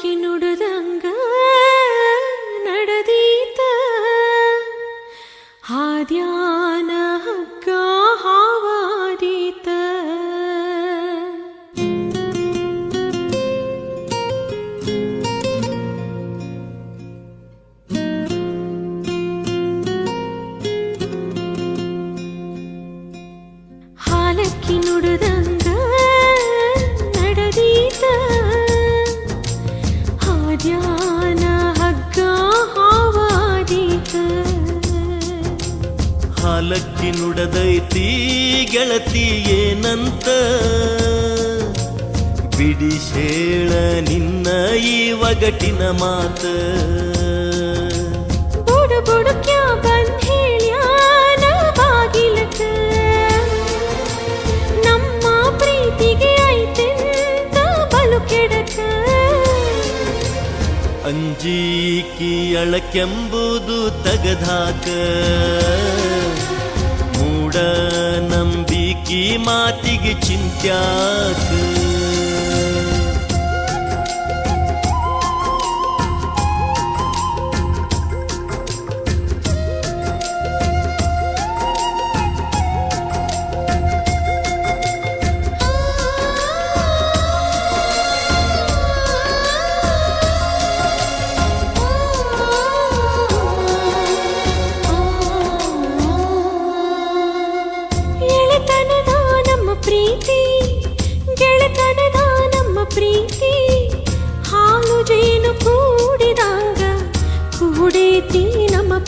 ಹಾಲಕ್ಕಿ ನುಡದೈತಿ ಗೆಳತಿ ಏನಂತ? ಬಿಡಿಸೇಳ ನಿನ್ನ ಈ ಒಗಟಿನ ಮಾತ. ನಮ್ಮ ಪ್ರೀತಿಗೆ ಐತೆಂತ ಬಲು ಕೆಡಕ? ಅಂಜೀಕಿ ಅಳಕೆಂಬುದು ತಗದಾಕ. ಮೂಡ ನಂಬಿಕಿ ಮಾತಿಗೆ ಚಿಂತ್ಯಾಕ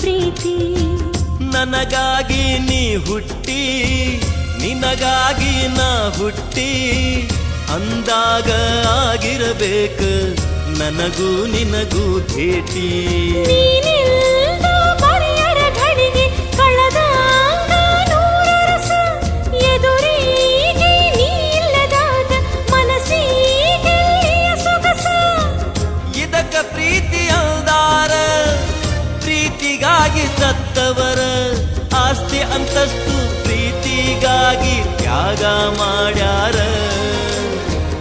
ಪ್ರೀತಿ. ನನಗಾಗಿ ನೀ ಹುಟ್ಟಿ ನಿನಗಾಗಿ ನಾ ಹುಟ್ಟಿ. ಅಂದಾಗ ಆಗಿರಬೇಕು ನನಗೂ ನಿನಗೂ ಭೇಟಿ. ಅಂತಸ್ತು ಪ್ರೀತಿಗಾಗಿ ತ್ಯಾಗ ಮಾಡ್ಯಾರ.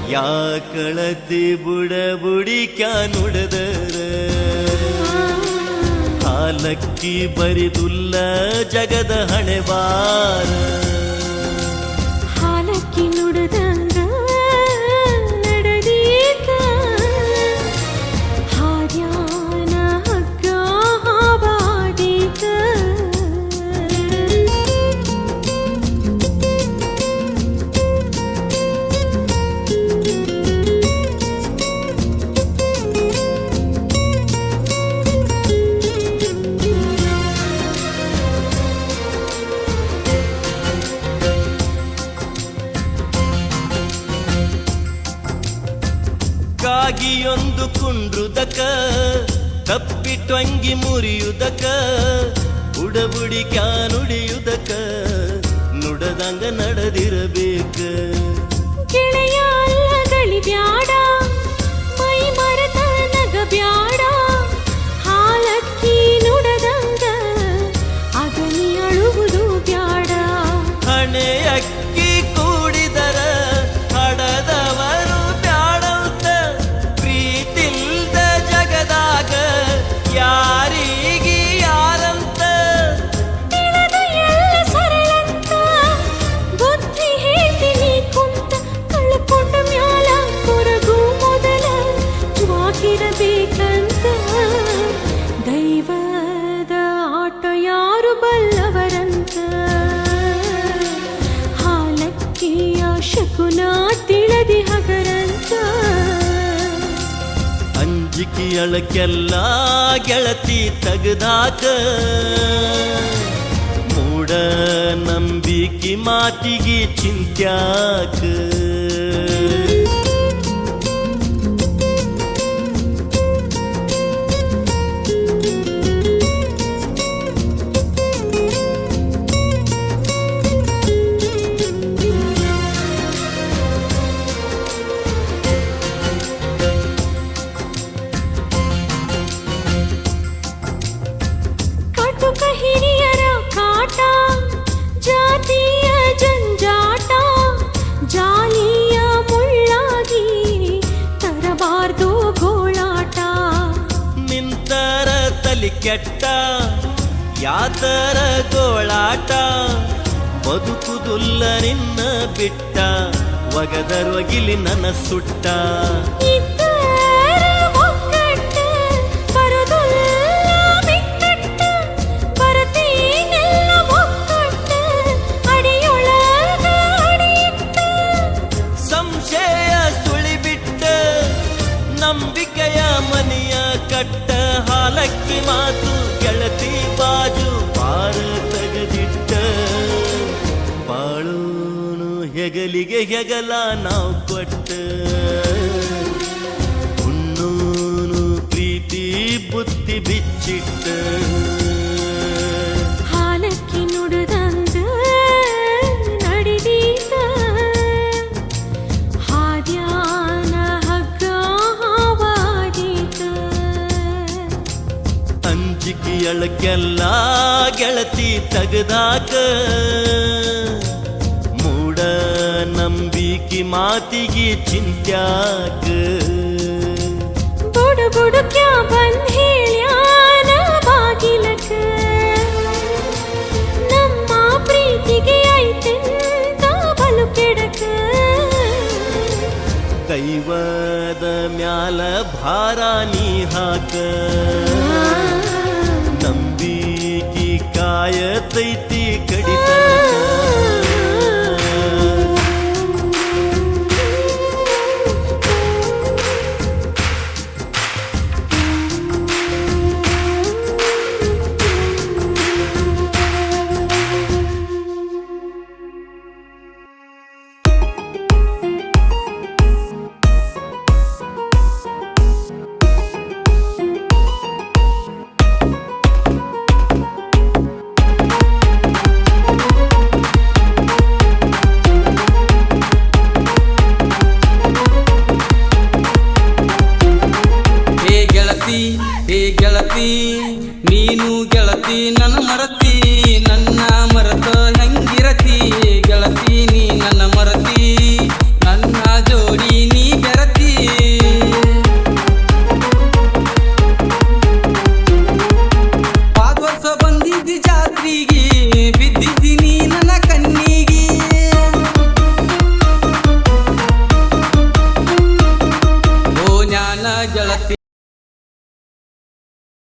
ಯಾಕಳತಿ ಬುಡ ಬುಡಿ ಕ್ಯಾ ನುಡದರ. ಹಾಲಕ್ಕಿ ಬರಿದುಲ್ಲ ಜಗದ ಹಣೆಬಾರ ಕಾಗಿಯೊಂದು ಕುಂಡ್ರುದಕ ತಪ್ಪಿಟ್ಟಂಗಿ ಮುರಿಯುದಕ ಉಡಬುಡಿ ಕ್ಯಾ ನುಡಿಯುದಕ ನುಡದಂಗ ನಡೆದಿರಬೇಕ. ಗೆಳೆಯ ಅಲ್ಲಗಳಿ ಬ್ಯಾಡ ಅಂಜಿಕಿ ಅಳಕೆಲ್ಲ ಗೆಳತಿ ತಗದಾಕ. ಮೂಡ ನಂಬಿಕೆ ಮಾತಿಗೆ ಚಿಂತ್ಯಾಕ. ಕೆಟ್ಟ ಯಾತರ ಗೋಳಾಟ ಬದುಕುದುಲ್ಲ ನಿನ್ನ ಬಿಟ್ಟ ಒಗದರೊಗಿಲಿ ನನ್ನ ಸುಟ್ಟ. ಹೆಗಲಿಗೆ ಹೆಗಲ ನಾವು ಕೊಟ್ಟ ಹುಣ್ಣೂನು ಪ್ರೀತಿ ಬುತ್ತಿ ಬಿಚ್ಚಿಟ್ಟ. ಹಾಲಕ್ಕಿ ನಡಿದೀತ. ಹಾದ್ಯಾನ ಅಂಜಿಕೆಯಳಕ್ಕೆಲ್ಲ ಗೆಳತಿ ತಗದಾಕ. ಮಾತಿಗೆ ಚಿಂತ್ಯಾಕ. ಬುಡು ಬುಡುಕ್ಯಾ ಬಂದ್ ಹೇಳ್ಯಾನ ಬಾಗಿಲಕ ನಮ್ಮ ಪ್ರೀತಿಗೆ ಐತೆಂತ ಬಲು ಕೆಡಕ. ದೈವದ ಮ್ಯಾಲ ಭಾರ ನೀ ಹಾಕ. ನಂಬಿಕೆ ಕಾಯತೈತಿ ಕಡಿತನಕ ನೀನು ಗೆಳತಿ ನನ್ನ ಮರತಿ